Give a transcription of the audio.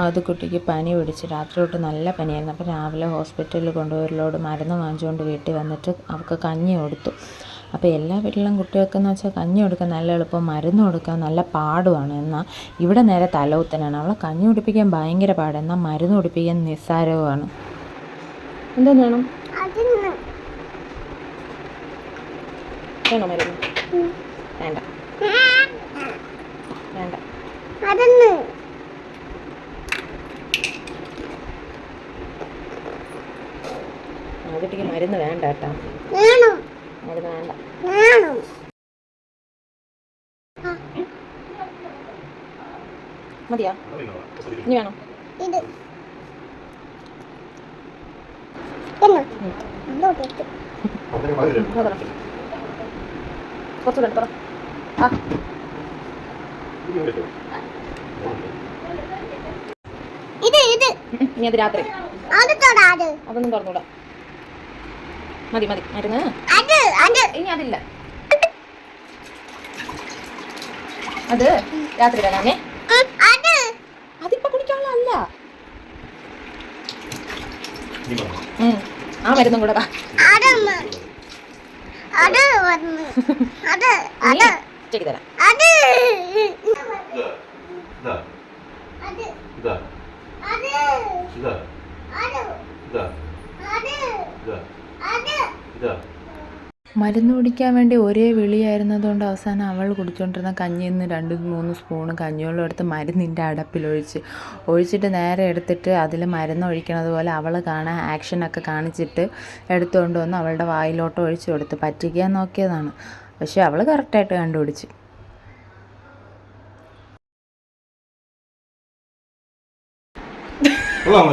അത് കുട്ടിക്ക് പനി പിടിച്ച് രാത്രി തൊട്ട് നല്ല പനിയായിരുന്നു. അപ്പോൾ രാവിലെ ഹോസ്പിറ്റലിൽ കൊണ്ടുപോയി ഒരു ലോഡ് മരുന്ന് വാങ്ങിച്ചുകൊണ്ട് വീട്ടിൽ വന്നിട്ട് അവൾക്ക് കഞ്ഞി കൊടുത്തു. അപ്പോൾ എല്ലാ വീട്ടിലും കുട്ടികൾക്കെന്ന് വെച്ചാൽ കഞ്ഞി കൊടുക്കാൻ നല്ല എളുപ്പം മരുന്ന് കൊടുക്കാൻ നല്ല പാടുമാണ്. എന്നാൽ ഇവിടെ നേരെ തലകുത്തനാണ് അവളെ കഞ്ഞി കുടിപ്പിക്കാൻ ഭയങ്കര പാട്. എന്നാൽ മരുന്ന് കുടിപ്പിക്കാൻ നിസ്സാരവുമാണ്. എന്താ വേണം വേണ്ട വേണോ മരുന്ന്? വേണ്ട. വേണ്ട. അതിന് ആ കുട്ടിക്ക് മരുന്ന് വേണ്ട കേട്ടോ മരുന്ന് വേണ്ട. മതിയോ? ഇനി വേണം? പറ ആ. ഇത് ഇത്. ഇനി അത് രാത്രി. അതൊന്നും തുറന്നൂടാ മതി മതി. മരുന്ന് അത് അത് ഇനി അതില്ല. അത് രാത്രി തരാമേ ഉം, അത് അതിപ്പോ കുടിക്കാനുള്ളതല്ല ഉം. ആ മരുന്നും കൂടെ വാ. അതമ്മ അത് വന്ന്. അത് നീ അത്. ഉച്ചയ്ക്ക് തരാം. അത്. ഇതാ. അത് ഇതാ. അത്. ഇതാ. അത്. ഇതാ. അത്. ഇതാ. അത്. ഇതാ. മരുന്ന് കുടിക്കാൻ വേണ്ടി ഒരേ വിളിയായിരുന്നതുകൊണ്ട് അവസാനം അവൾ കുടിച്ചുകൊണ്ടിരുന്ന കഞ്ഞിയിൽ നിന്ന് രണ്ട് മൂന്ന് സ്പൂണ് കഞ്ഞിവെള്ളം എടുത്ത് മരുന്നിന്റെ അടപ്പിലൊഴിച്ച് ഒഴിച്ചിട്ട് നേരെ എടുത്തിട്ട് അതിൽ മരുന്ന് ഒഴിക്കണത് പോലെ അവൾ കാണാൻ ആക്ഷനൊക്കെ കാണിച്ചിട്ട് എടുത്തുകൊണ്ട് വന്ന് അവളുടെ വായിലോട്ട് ഒഴിച്ചു കൊടുത്ത്. പറ്റിക്കാൻ നോക്കിയതാണ്. പക്ഷേ അവൾ കറക്റ്റായിട്ട് കണ്ടുപിടിച്ച്. കൊള്ളാൻ